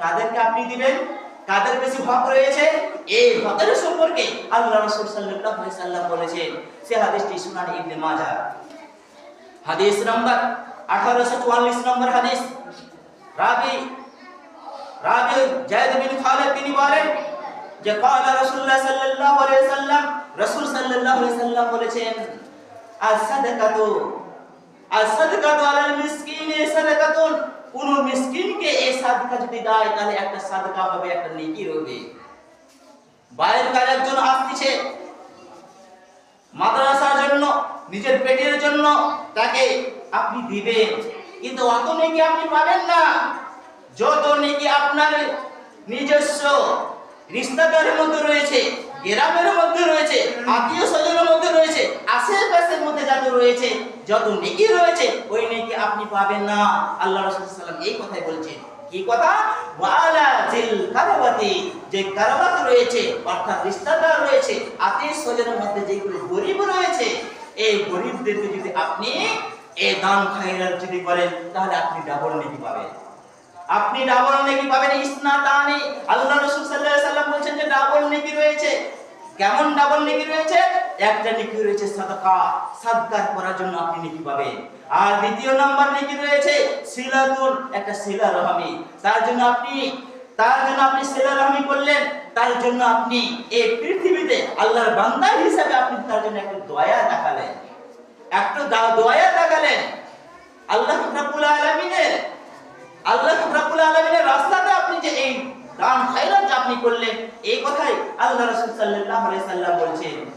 কাদেরকে আপনি দিবেন কাদের বেশি হক রয়েছে এই হকের সম্পর্কে আল্লাহ রাসূল সাল্লাল্লাহু আলাইহি সাল্লাম বলেছেন সে হাদিসটি সুনান ইবনে মাজাহ হাদিস নাম্বার 1844 নম্বর হাদিস রাবি রাবি জায়দ বিন খালিদ তিনি বলেন যে قال রাসূলুল্লাহ সাল্লাল্লাহু আলাইহি সাল্লাম রাসূল সাল্লাল্লাহু আলাইহি সাল্লাম বলেছেন আস-সাদাকাতু আস-সাদাকাতু আলাল মিসকিনি সাদাকাতুন কোন মিসকিনকে এই সাদকা যদি দেয়, তাহলে একটা সাদকা হবে, একটা নেকি হবে। বাইরের কাজ একজন আসছে মাদ্রাসার জন্য, নিজের পেটের জন্য তাকে আপনি দিবেন। কিন্তু অত নেকি আপনি পাবেন না। যত নেকি আপনার নিজস্ব রিস্তাদারের মধ্যে রয়েছে, গ্রামের মধ্যে রয়েছে, আত্মীয় স্বজনের মধ্যে রয়েছে, আশেপাশের মধ্যে যত রয়েছে, যত নেকি রয়েছে, ওই নেকি আপনি পাবেন না। আল্লাহ রাসূল ওয়াসাল্লাম এই কথাই বলছেন। কি কথা? ওয়ালা জিল যে কারাবাত রয়েছে, অর্থাৎ রিস্তাদার রয়েছে আত্মীয় স্বজনের মধ্যে যেগুলো গরিব রয়েছে, এই গরিবদেরকে যদি আপনি এই দান খায়রাত যদি করেন, তাহলে আপনি ডাবল নেকি পাবেন। আপনি ডাবল নেকি পাবেন ইসনাতানি। আল্লাহ রাসূল সাল্লাল্লাহু আলাইহি সাল্লাম বলেন যে ডাবল নেকি রয়েছে। কেমন ডাবল নেকি রয়েছে? একটা রয়েছে সাদাকা। সাদকার করার জন্য আপনি পাবেন। আর দ্বিতীয় রয়েছে একটা রহমি। তার জন্য আপনি, তার জন্য আপনি রহমি করলেন, তার জন্য আপনি এই পৃথিবীতে আল্লাহর হিসেবে আপনি তার জন্য একটু দয়া দেখালেন। দয়া দেখালেন। আল্লাহ আল্লাহ রাস্তাতে আপনি যে এই দান খায়রাত আপনি করলেন, এই কথাই আল্লাহ রাসূল সাল্লাল্লাহু সাল্লাম বলছেন।